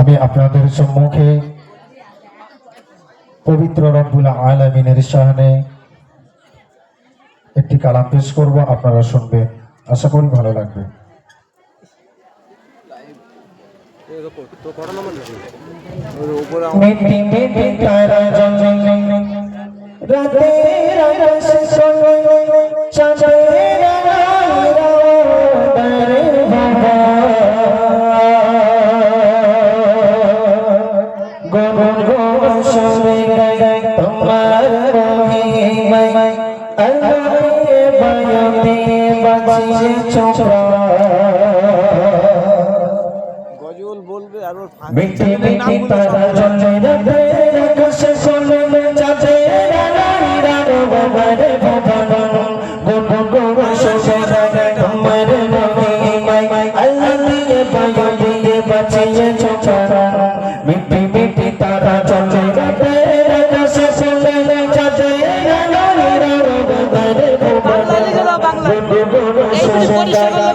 আমি আপনাদের সম্মুখে পবিত্র রব্বুল আলামিনের সাহানে একটি কালাম পেশ করব আপনারা শুনবেন আশা করি ভালো লাগবে মিটি রাতে রাতে সঙ্গে চাঁদের গজল বলবে আর ওর মিটি মিটি তারা জলে রে আকাশে সোলে চাচে রা রা রা বাবা রে বাবা গুণ গুণ শোষে রে তোমারে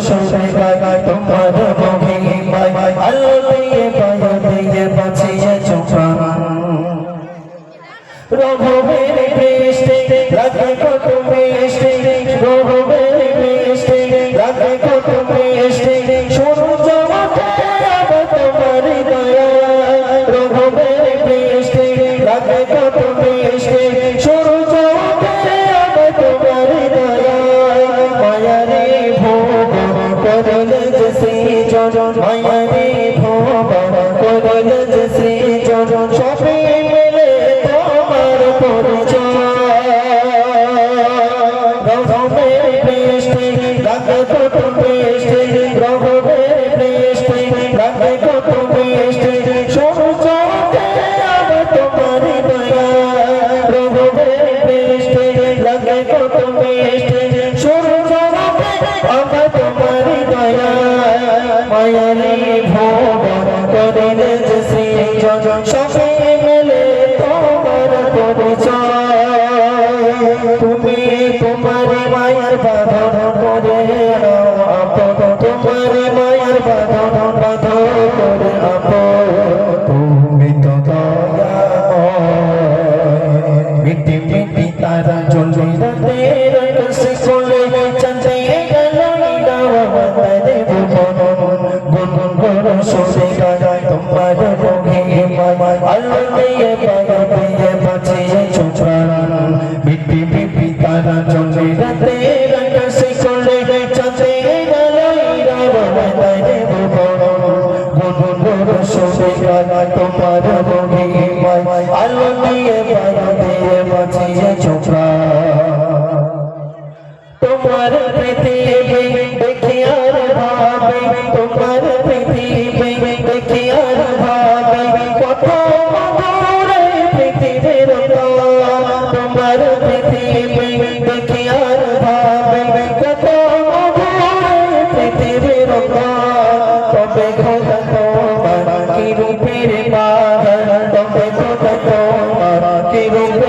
সংখ্যায় তোমার মহিমায় আলো দিয়ে পায়া দিয়ে বাঁচিয়ে চোখা রঘুবীর পৃষ্ঠে লাগে কত পৃষ্ঠে রঘু Hayır. সবে মেলে তোমার পরিচয় তুমি তোমার মায়ের বাধা করে তোমার মায়ের বাধা বাধা করে তারা জল জল রাতে রাখছে তোমার মহিমায় আলো নিয়ে বাড়াতে বাঁচিয়ে ছোকা তোমার পৃথিবী দেখি আর ভাবে তোমার পৃথিবী